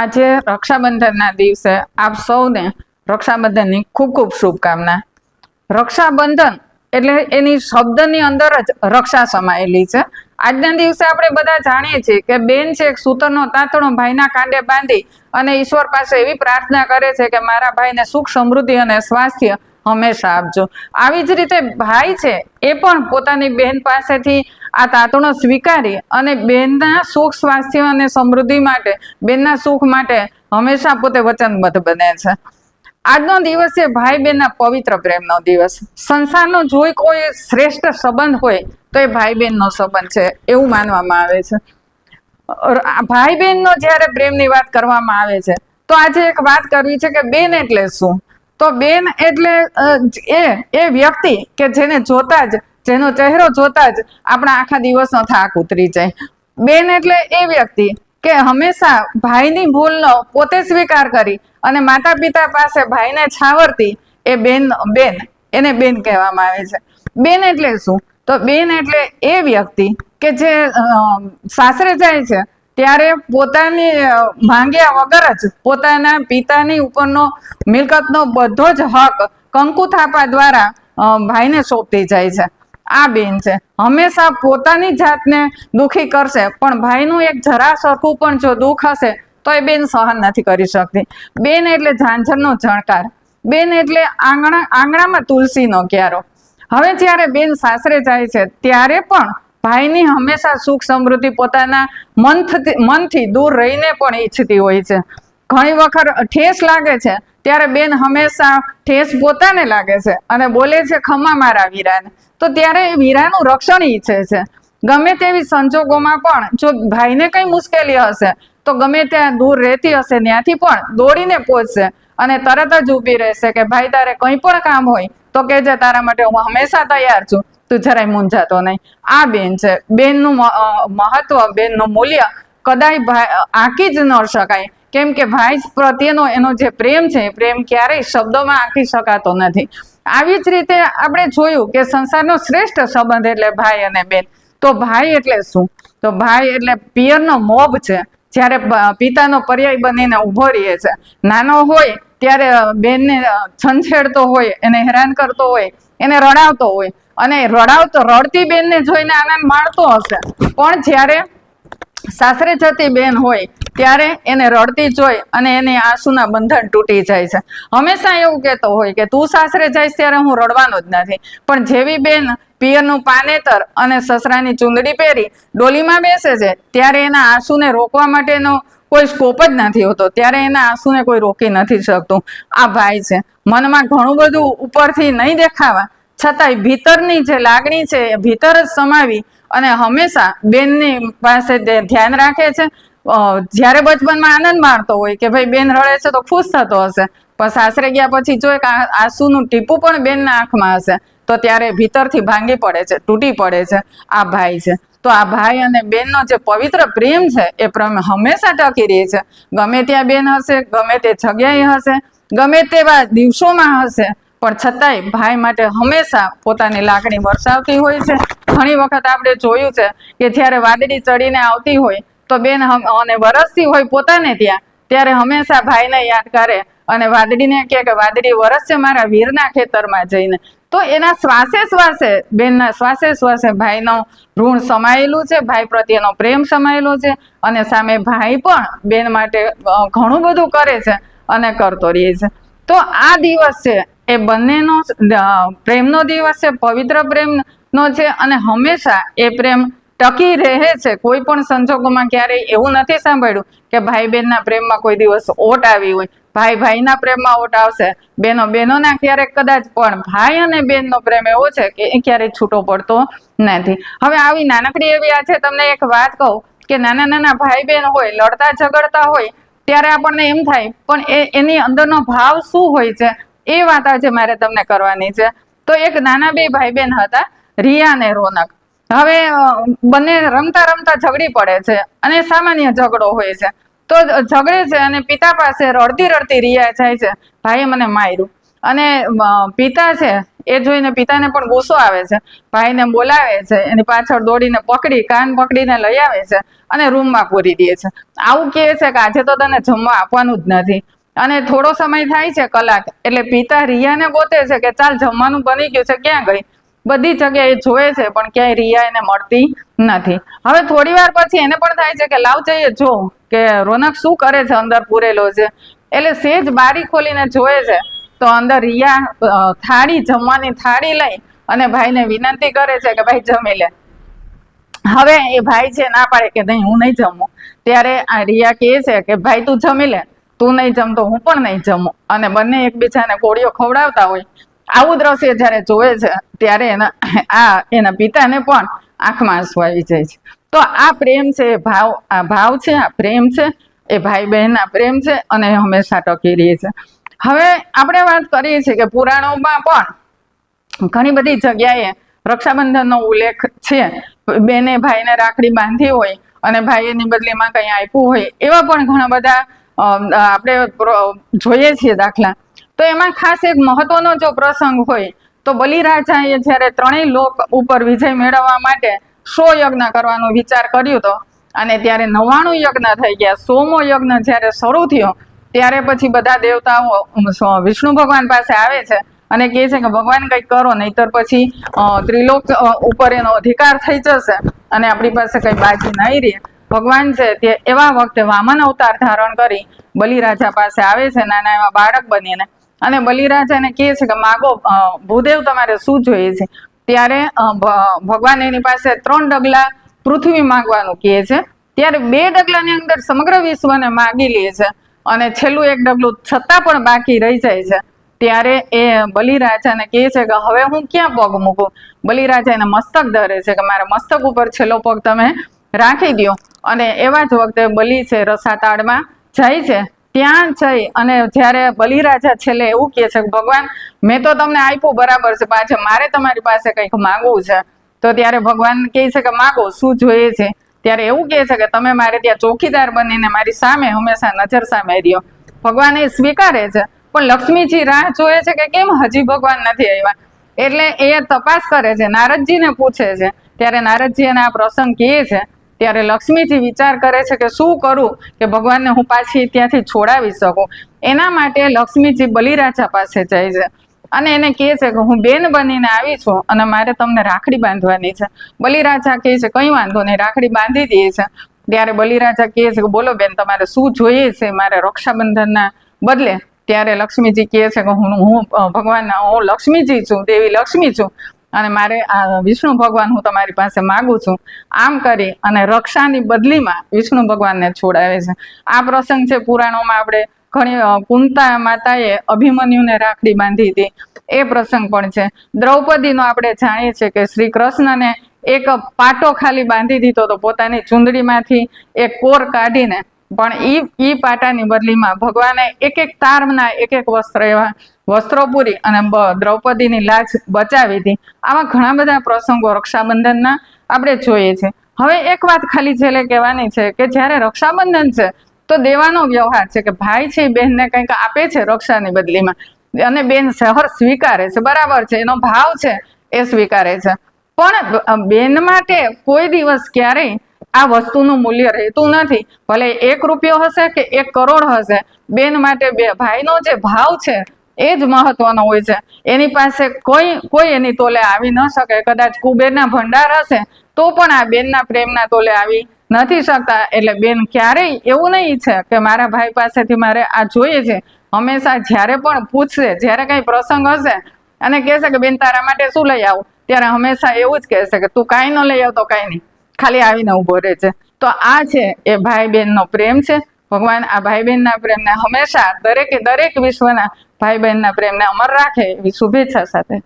આજે રક્ષાબંધનના દિવસે આપ સૌને રક્ષાબંધનની ખૂબ ખૂબ શુભકામના. રક્ષાબંધન એટલે એની શબ્દની અંદર જ રક્ષા સમાયેલી છે. આજના દિવસે આપણે બધા જાણીએ છીએ કે બેન છે એક સૂતરનો તાંતણો ભાઈના કાંડે બાંધી અને ઈશ્વર પાસે એવી પ્રાર્થના કરે છે કે મારા ભાઈને સુખ સમૃદ્ધિ અને સ્વાસ્થ્ય હંમેશા આપજો. આવી જ રીતે ભાઈ છે, એ પણ પોતાની બહેન પાસેથી આ તાતણો સ્વીકારી અને બેનના સુખ, સ્વાસ્થ્ય અને સમૃદ્ધિ માટે, બેનના સુખ માટે હંમેશા પોતે વચનબદ્ધ બને છે. આજનો દિવસ છે ભાઈ બહેનના પવિત્ર પ્રેમનો દિવસ. સંસારનો જોઈ કોઈ શ્રેષ્ઠ સંબંધ હોય, તો એ ભાઈ બહેનનો સંબંધ છે, એવું માનવામાં આવે છે. ભાઈ બહેનનો જ્યારે પ્રેમની વાત કરવામાં આવે છે, તો આજે એક વાત કરવી છે કે બેન એટલે શું? તો બેન એટલે એ એ વ્યક્તિ કે જેને જોતા જ, જેનો ચહેરો જોતા જ આપણા આખા દિવસનો થાક ઉતરી જાય. બેન એટલે એ વ્યક્તિ કે હંમેશા ભાઈની ભૂલનો પોતે સ્વીકાર કરી અને માતા પિતા પાસે ભાઈને છાવરતી એ બેન બેન, એને બેન કહેવામાં આવે છે. બેન એટલે શું? તો બેન એટલે એ વ્યક્તિ કે જે સાસરે જાય છે ત્યારે પોતાની માંગ્યા વગર જ પોતાના પિતાની ઉપરનો મિલકતનો બધો જ હક કંકુ થાપા દ્વારા ભાઈને સોંપતી જાય છે. આ બેન છે. હંમેશા પોતાની જાતને દુખી કરશે, પણ ભાઈનું એક જરા સરખું પણ જો દુઃખ હશે, તો એ બેન સહન નથી કરી શકતી. બેન એટલે ઝાંઝરનો જણકાર બેન એટલે આંગણા, આંગણામાં તુલસીનો ક્યારો. હવે જ્યારે બેન સાસરે જાય છે, ત્યારે પણ ભાઈની હંમેશા સુખ સમૃદ્ધિ પોતાના મનથી મનથી દૂર રહીને પણ ઈચ્છતી હોય છે. ઘણી વખત ઠેસ લાગે છે, ત્યારે બેન હંમેશા ઠેસ પોતાને લાગે છે અને બોલે છે, ખમા મારા વીરાને. તો ત્યારે એ વીરાનું રક્ષણ ઈચ્છે છે. ગમે તેવી સંજોગોમાં પણ જો ભાઈને કઈ મુશ્કેલી હશે, તો ગમે ત્યાં દૂર રહેતી હશે, ત્યાંથી પણ દોડીને પહોંચશે અને તરત જ ઊભી રહેશે કે, ભાઈ, તારે કંઈ પણ કામ હોય, તો કહેજે, તારા માટે હું હંમેશા તૈયાર છું. તું જરાય મૂંઝાતો નહીં. આ બેન છે. બેનનું મહત્વ, બેનનું મૂલ્ય કદાય ભાઈ આંકી જ ન શકાય. કેમ કે ભાઈ પ્રત્યેનો એનો જે પ્રેમ છે પ્રેમ ક્યારેય શબ્દોમાં આંકી શકાતો નથી. આવી જ રીતે આપણે જોયું કે સંસારનો શ્રેષ્ઠ સંબંધ એટલે ભાઈ અને બેન. તો ભાઈ એટલે શું? તો ભાઈ એટલે પિયરનો મોભ છે. જ્યારે પિતાનો પર્યાય બનીને ઊભો રહે છે. નાનો હોય ત્યારે બેનને છંછેડતો હોય, એને હેરાન કરતો હોય, એને રડાવતો હોય અને રડાવતો રડતી બેનને જોઈને આનંદ માણતો હશે. પણ જ્યારે સાસરે જતી બેન હોય, ત્યારે એને રડતી જોઈ અને એને આંસુના બંધન તૂટી જાય છે. હંમેશા એવું કહેતો હોય કે, તું સાસરે જઈશ ત્યારે હું રડવાનો જ નથી. પણ જેવી બેન પિયરનું પાનેતર અને સસરાની ચૂંદડી પહેરી ડોલીમાં બેસે છે, ત્યારે એના આંસુને રોકવા માટેનો કોઈ સ્કોપ જ નથી હોતો. ત્યારે એના આંસુને કોઈ રોકી નથી શકતું. આ ભાઈ છે. મનમાં ઘણું બધું ઉપરથી નહીં દેખાવા છતાંય ભીતરની જે લાગણી છે એ ભીતર જ સમાવી અને હંમેશા બેનની પાસે ધ્યાન રાખે છે જ્યારે બચપનમાં આનંદ માણતો હોય કે ભાઈ બેન રડે છે તો ખુશ થતો હશે. પણ સાસરે ગયા પછી જો એક આંસુનું ટીપું પણ બેનના આંખમાં હશે, તો ત્યારે ભીતરથી ભાંગી પડે છે, તૂટી પડે છે આ ભાઈ છે. તો આ ભાઈ અને બેનનો જે પવિત્ર પ્રેમ છે એ પ્રેમ હંમેશા ટકી રહે છે. ગમે ત્યાં બેન હશે, ગમે તે જગ્યાએ હશે, ગમે તેવા દિવસોમાં હશે પણ છતાંય ભાઈ માટે હંમેશા પોતાની લાગણી વરસાવતી હોય છે. ઘણી વખત આપણે જોયું છે કે જ્યારે વાદળી ચડીને આવતી હોય તો બેન અને વરસતી હોય પોતાને ત્યાં, ત્યારે હંમેશા ભાઈને યાદ કરે અને વાદળીને કહે કે વાદળી વરસશે મારા વીરના ખેતરમાં જઈને. તો એના શ્વાસે શ્વાસે, બેનના શ્વાસે શ્વાસે ભાઈનો ઋણ સમાયેલું છે, ભાઈ પ્રત્યેનો પ્રેમ સમાયેલો છે અને સામે ભાઈ પણ બેન માટે ઘણું બધું કરે છે અને કરતો રહે છે. તો આ દિવસ છે એ બંનેનો પ્રેમનો દિવસ છે, પવિત્ર પ્રેમનો છે અને હંમેશા એ પ્રેમ ટકી રહે છે. કોઈ પણ સંજોગોમાં ક્યારેય એવું નથી સાંભળ્યું કે ભાઈ બહેનના પ્રેમમાં કોઈ દિવસ ઓટ આવી હોય. ભાઈ ભાઈના પ્રેમમાં ઓટ આવશે. બેનો બહેનોના ક્યારેક કદાચ, પણ ભાઈ અને બેનનો પ્રેમ એવો છે કે એ ક્યારેય છૂટો પડતો નથી. હવે આવી નાનકડી એવી આ છે, તમને એક વાત કહું કે નાના નાના ભાઈ બહેન હોય લડતા ઝઘડતા હોય, ત્યારે આપણને એમ થાય, પણ એ, એની અંદરનો ભાવ શું હોય છે? એ વાત આજે મારે તમને કરવાની છે. તો એક નાના બે ભાઈ બહેન હતા, રિયા અને રોનક. હવે બંને રમતા રમતા ઝઘડી પડે છે અને સામાન્ય ઝઘડો હોય છે. તો ઝઘડે છે અને પિતા પાસે રડતી રડતી રિયા જાય છે, ભાઈએ મને માર્યું. અને પિતા છે, એ જોઈને પિતાને પણ ગુસ્સો આવે છે. ભાઈને બોલાવે છે, એની પાછળ દોડીને પકડી, કાન પકડીને લઈ આવે છે અને રૂમમાં પૂરી દે છે. આવું કહે છે કે આજે તો તને જમવા આપવાનું જ નથી. અને થોડો સમય થાય છે કલાક, એટલે પિતા રિયાને ગોતે છે કે ચાલ જમવાનું બની ગયું છે, ક્યાં ગઈ? બધી જગ્યાએ જોવે છે, પણ ક્યાંય રિયા એને મળતી નથી. હવે થોડી વાર પછી એને પણ થાય છે કે લાવ જઈએ, જો, કે રોનક શું કરે છે અંદર પૂરેલો છે. એટલે સેજ બારી ખોલીને જોવે છે, તો અંદર રિયા થાળી, જમવાની થાળી લઈ અને ભાઈને વિનંતી કરે છે કે ભાઈ જમી લે. હવે એ ભાઈ છે ના પાડે કે નહીં, હું નહીં જમું. ત્યારે આ રિયા કહે છે કે ભાઈ તું જમી લે. તું નહીં જમતો, હું પણ નહીં જમું. અને બંને એકબીજાને કોળીઓ ખવડાવતા હોય. આવું દ્રશ્ય જ્યારે જોવે છે, ત્યારે એના, આ એના પિતાને પણ આંખમાં આંસુ આવી જાય છે. તો આ પ્રેમ છે, એ ભાવ, આ ભાવ છે, આ પ્રેમ છે, એ ભાઈ બહેનના પ્રેમ છે, અને હંમેશા ટકી રહે છે. હવે આપણે વાત કરીએ છીએ કે પુરાણોમાં પણ ઘણી બધી જગ્યાએ રક્ષાબંધનનો ઉલ્લેખ છે. બેને ભાઈને રાખડી બાંધી હોય અને ભાઈ એની બદલીમાં કંઈ આપ્યું હોય, એવા પણ ઘણા બધા આપણે જોઈએ છીએ દાખલા. તો એમાં ખાસ એક મહત્વનો જો પ્રસંગ હોય, તો બલિરાજાએ જ્યારે ત્રણેય લોક ઉપર વિજય મેળવવા માટે સો યજ્ઞ કરવાનો વિચાર કર્યો હતો, અને ત્યારે નવ્વાણું યજ્ઞ થઈ ગયા, સોમો યજ્ઞ જ્યારે શરૂ થયો, ત્યારે પછી બધા દેવતાઓ વિષ્ણુ ભગવાન પાસે આવે છે, અને કહે છે કે ભગવાન કંઈક કરો, નહીતર પછી ત્રિલોક ઉપર એનો અધિકાર થઈ જશે, અને આપણી પાસે કંઈ બાજી નહીં રહે. ભગવાન છે તે એવા વખતે વામન અવતાર ધારણ કરી બલિરાજા પાસે આવે છે નાના એવા બાળક બનીને અને બલિરાજાને કહે છે કે માગો ભૂદેવ તમારે શું જોઈએ છે? ત્યારે ભગવાન એની પાસે ત્રણ ડગલા પૃથ્વી માંગવાનું કહે છે. ત્યારે બે ડગલાની અંદર સમગ્ર વિશ્વને માગી લે છે અને છેલ્લું એક ડગલું છતાં પણ બાકી રહી જાય છે. ત્યારે એ બલિરાજાને કહે છે કે હવે હું ક્યાં પગ મૂકું? બલિરાજા એને મસ્તક ધરે છે કે મારા મસ્તક ઉપર છેલ્લો પગ તમે રાખી દો અને એવા જ વખતે બલિ છે રસાતાળમાં. જાય છે, ત્યાં જઈ અને જ્યારે બલિરાજા છેલ્લે એવું કહે છે કે, ભગવાન, મેં તો તમને આપ્યું બરાબર છે પાછળ મારે તમારી પાસે કંઈક માગવું છે. તો ત્યારે ભગવાન કહે છે કે, માગો, શું જોઈએ છે? ત્યારે એવું કહે છે કે, તમે મારે ત્યાં ચોકીદાર બનીને મારી સામે હંમેશા નજર સામે રહ્યો. ભગવાન એ સ્વીકારે છે, પણ લક્ષ્મીજી રાહ જોએ છે કે કેમ હજી ભગવાન નથી આવ્યા? એટલે એ તપાસ કરે છે, નારદજીને પૂછે છે. ત્યારે નારદજી એને આ પ્રસંગ કહે છે ત્યારે લક્ષ્મીજી વિચાર કરે છે કે શું કરું કે ભગવાનને હું પાછી ત્યાંથી છોડાવી શકું. એના માટે લક્ષ્મીજી બલિરાજા પાસે જાય છે. અને એને કહે છે કે હું બેન બનીને આવી છું અને મારે તમને રાખડી બાંધવાની છે. બલિરાજા કહે છે, કંઈ વાંધો નહીં, રાખડી બાંધી દે છે. ત્યારે બલિરાજા કહે છે કે, બોલો બેન, તમારે શું જોઈએ છે મારે રક્ષાબંધનના બદલે? ત્યારે લક્ષ્મીજી કહે છે કે, હું હું, ભગવાનના, હું લક્ષ્મીજી છું, દેવી લક્ષ્મી છું. અને મારે આ વિષ્ણુ ભગવાન હું તમારી પાસે માગું છું, આમ કરી અને રક્ષાની બદલીમાં વિષ્ણુ ભગવાનને છોડાવે છે. આ પ્રસંગ છે પુરાણોમાં આપણે ઘણી કુંતા માતાએ અભિમન્યુને રાખડી બાંધી હતી. એ પ્રસંગ પણ છે. દ્રૌપદીનો આપણે જાણીએ છીએ કે શ્રી કૃષ્ણને એક પાટો ખાલી બાંધી દીધો તો પોતાની ચુંદડીમાંથી એક કોર કાઢીને પણ ઈ ઈ પાટાની બદલીમાં ભગવાને એક એક તારના એક એક વસ્ત્ર એવા વસ્ત્રો પૂરી અને દ્રૌપદીની લાજ બચાવી હતી. આવા ઘણા બધા પ્રસંગો રક્ષાબંધનના આપણે જોઈએ છે. હવે એક વાત ખાલી છેલ્લે કહેવાની છે કે જ્યારે રક્ષાબંધન છે, તો દેવાનો વ્યવહાર છે કે ભાઈ છે બહેનને કંઈક આપે છે રક્ષાની બદલીમાં. અને બેન સહર સ્વીકારે છે, બરાબર છે, એનો ભાવ છે એ સ્વીકારે છે. પણ બેન માટે કોઈ દિવસ ક્યારેય આ વસ્તુનું મૂલ્ય રહેતું નથી. ભલે એક રૂપિયો હશે કે એક કરોડ હશે, બેન માટે બે, ભાઈનો જે ભાવ છે, એ જ મહત્વનો હોય છે. એની પાસે કોઈ કોઈ એની તોલે આવી ન શકે. કદાચ કુબેરના ભંડાર હશે, તો પણ આ બેનના પ્રેમના તોલે આવી નથી શકતા. એટલે બેન ક્યારેય એવું નહીં છે કે મારા ભાઈ પાસેથી મારે આ જોઈએ છે. હંમેશા જ્યારે પણ પૂછશે, જ્યારે કંઈ પ્રસંગ હશે અને કહેશે કે, બેન, તારા માટે શું લઈ આવું? ત્યારે હંમેશા એવું જ કહેશે કે, તું કાંઈ ન લઈ આવતો, કાંઈ નહીં. ખાલી આવીને ઊભો રહે છે. તો આ છે એ ભાઈ બહેનનો પ્રેમ છે. ભગવાન આ ભાઈ બહેનના પ્રેમને હંમેશા દરેકે દરેક વિશ્વના ભાઈ બહેનના પ્રેમને અમર રાખે એવી શુભેચ્છા સાથે